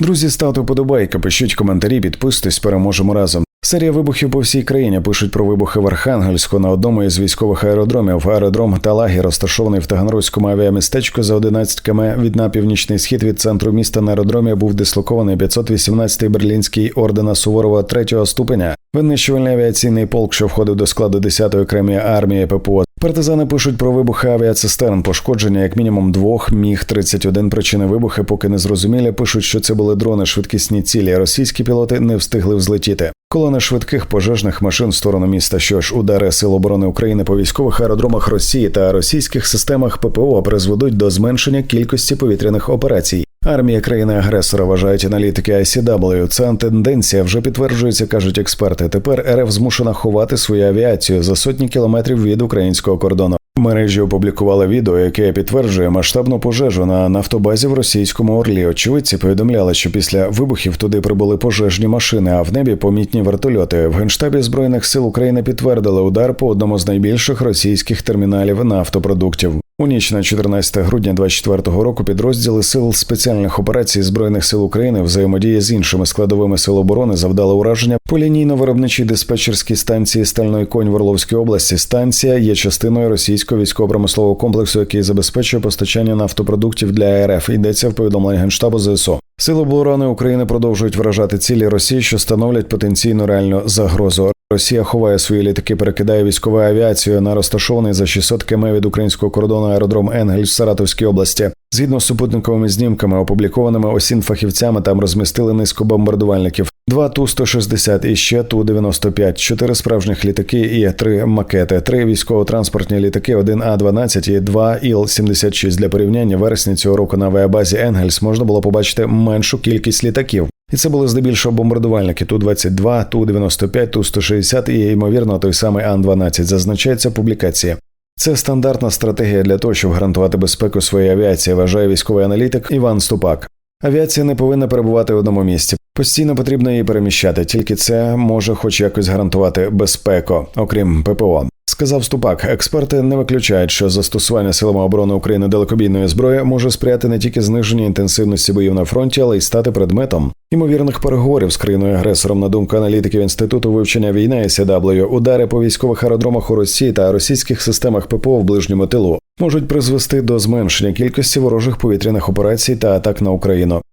Друзі, ставте вподобайки, пишіть коментарі, підписуйтесь, переможемо разом. Серія вибухів по всій країні пишуть про вибухи в Архангельську на одному із військових аеродромів. Аеродром Талагі розташований в Таганрозькому авіамістечку за 11 км від на північний схід від центру міста на аеродромі був дислокований 518-й берлінський ордена Суворова третього ступеня. Винищувальний авіаційний полк, що входив до складу 10-ї окремої армії ППО. Партизани пишуть про вибухи авіацистерн, пошкодження як мінімум двох міг 31 причини вибухи, поки не зрозумілі. Пишуть, що це були дрони, швидкісні цілі. Російські пілоти не встигли взлетіти. Колони швидких пожежних машин в сторону міста. Що ж, удари Сил оборони України по військових аеродромах Росії та російських системах ППО призведуть до зменшення кількості повітряних операцій. Армія країни-агресора вважають аналітики ICW. Ця тенденція вже підтверджується, кажуть експерти. Тепер РФ змушена ховати свою авіацію за сотні кілометрів від українського кордону. Мережі опублікували відео, яке підтверджує масштабну пожежу на нафтобазі в російському орлі. Очевидці повідомляли, що після вибухів туди прибули пожежні машини, а в небі помітні вертольоти. В генштабі збройних сил України підтвердили удар по одному з найбільших російських терміналів нафтопродуктів. У ніч на 14 грудня 2024 року підрозділи сил спеціальних операцій збройних сил України взаємодії з іншими складовими сил оборони завдали ураження по лінійно-виробничій диспетчерській станції Стальної конь в Орловській області. Станція є частиною російського військово-промислового комплексу, який забезпечує постачання нафтопродуктів для РФ. Йдеться в повідомленні генштабу ЗСУ. Сили оборони України продовжують вражати цілі Росії, що становлять потенційну реальну загрозу. Росія ховає свої літаки, перекидає військову авіацію на розташований за 600 км від українського кордону аеродром Енгель в Саратовській області. Згідно з супутниковими знімками, опублікованими осін фахівцями, там розмістили низку бомбардувальників. Два ту 160 і ще ту 95 чотири справжніх літаки і три макети, три військово-транспортні літаки, один А 12 і два іл 76 Для порівняння вересня цього року на авіабазі Енгельс можна було побачити меншу кількість літаків. І це були здебільшого бомбардувальники ту 22 ту 95 ту 160 і ймовірно той самий Ан 12 Зазначається в публікації. Це стандартна стратегія для того, щоб гарантувати безпеку своєї авіації, вважає військовий аналітик Іван Ступак. Авіація не повинна перебувати в одному місці. Постійно потрібно її переміщати, тільки це може хоч якось гарантувати безпеку, окрім ППО. Сказав Ступак, експерти не виключають, що застосування силами оборони України далекобійної зброї може сприяти не тільки зниженню інтенсивності боїв на фронті, але й стати предметом ймовірних переговорів з країною агресором на думку аналітиків інституту вивчення війни SW, удари по військових аеродромах у Росії та російських системах ППО в ближньому тилу можуть призвести до зменшення кількості ворожих повітряних операцій та атак на Україну.